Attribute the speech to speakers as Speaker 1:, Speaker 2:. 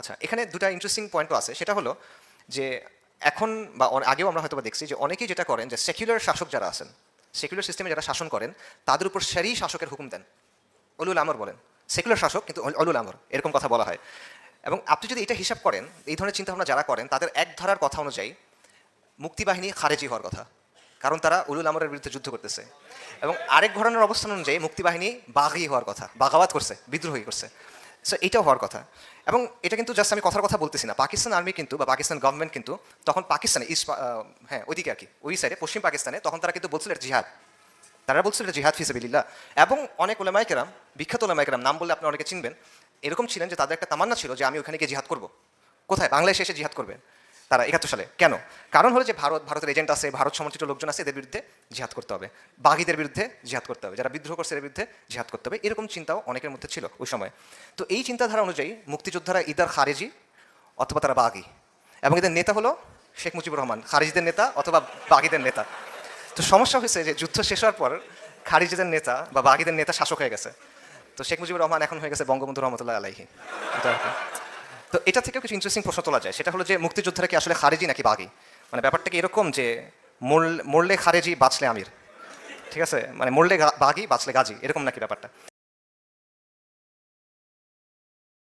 Speaker 1: আচ্ছা এখানে দুটা ইন্টারেস্টিং পয়েন্টও আছে। সেটা হলো যে এখন বা আগেও আমরা হয়তো দেখছি যে অনেকেই যেটা করেন যে সেকুলার শাসক যারা আছেন সেকুলার সিস্টেমে যারা শাসন করেন, তাদের উপর সারি শাসকের হুকুম দেন। অলুল আমর বলেন সেকুলার শাসক কিন্তু অলুল আমর, এরকম কথা বলা হয়। এবং আপনি যদি এটা হিসাব করেন, এই ধরনের চিন্তাভাবনা যারা করেন, তাদের এক ধারার কথা অনুযায়ী মুক্তিবাহিনী খারেজি হওয়ার কথা, কারণ তারা উলুল আমরের বিরুদ্ধে যুদ্ধ করতেছে। এবং আরেক ঘটনার অবস্থান অনুযায়ী মুক্তিবাহিনী বাঘি হওয়ার কথা বাগাওয়াত করছে, বিদ্রোহী করছে। সো এটাও হওয়ার কথা। এবং এটা কিন্তু জাস্ট আমি কথার কথা বলতেছি না। পাকিস্তান আর্মি কিন্তু বা পাকিস্তান গভর্নমেন্ট কিন্তু তখন পাকিস্তানে, ইস্ট হ্যাঁ ওইদিকে আর কি ওই সাইডে পশ্চিম পাকিস্তানে তখন তারা কিন্তু বলছিল জিহাদ। তারা বলছিল এটা জিহাদ ফিসাবিল্লাহ। এবং অনেক ওলামাইকেরাম বিখ্যাত ওলামাইকেরাম নাম বললে আপনি অনেকে চিনবেন, এরকম ছিলেন যে তাদের একটা তামান্না ছিল যে আমি ওখানে গিয়ে জিহাদ করব। কোথায়? বাংলাদেশে এসে জিহাদ করবে তারা একাত্তর সালে। কেন? কারণ হলো যে ভারত, ভারতের এজেন্ট আছে, ভারত সমর্থিত লোকজন আছে, এদের বিরুদ্ধে জিহাদ করতে হবে। বাঘীদের বিরুদ্ধে জিহাদ করতে হবে। যারা বিদ্রোহ করছে, এদের বিরুদ্ধে জিহাদ করতে হবে। এরকম চিন্তাও অনেকের মধ্যে ছিল ওই সময়। তো এই চিন্তাধারা অনুযায়ী মুক্তিযোদ্ধারা ইদার খারেজি অথবা তারা বাগি এবং এদের নেতা হলো শেখ মুজিবুর রহমান। খারিজিদের নেতা অথবা বাগিদের নেতা। তো সমস্যা হয়েছে যে যুদ্ধ শেষ হওয়ার পর খারিজিদের নেতা বা বাগিদের নেতা শাসক হয়ে গেছে। তো শেখ মুজিবুর রহমান এখন হয়ে গেছে বঙ্গবন্ধু রহমতুল্লাহ আলাইহি। তো এটা থেকেও কিছু ইন্টারেস্টিং প্রশ্ন তোলা যায়। সেটা হলো যে মুক্তিযোদ্ধারা কি আসলে খারেজি নাকি বাগি? মানে ব্যাপারটা কি এরকম যে মরলে খারেজি, বাঁচলে আমির। ঠিক আছে? মানে মরলে বাগি, বাঁচলে গাজি। এরকম নাকি ব্যাপারটা?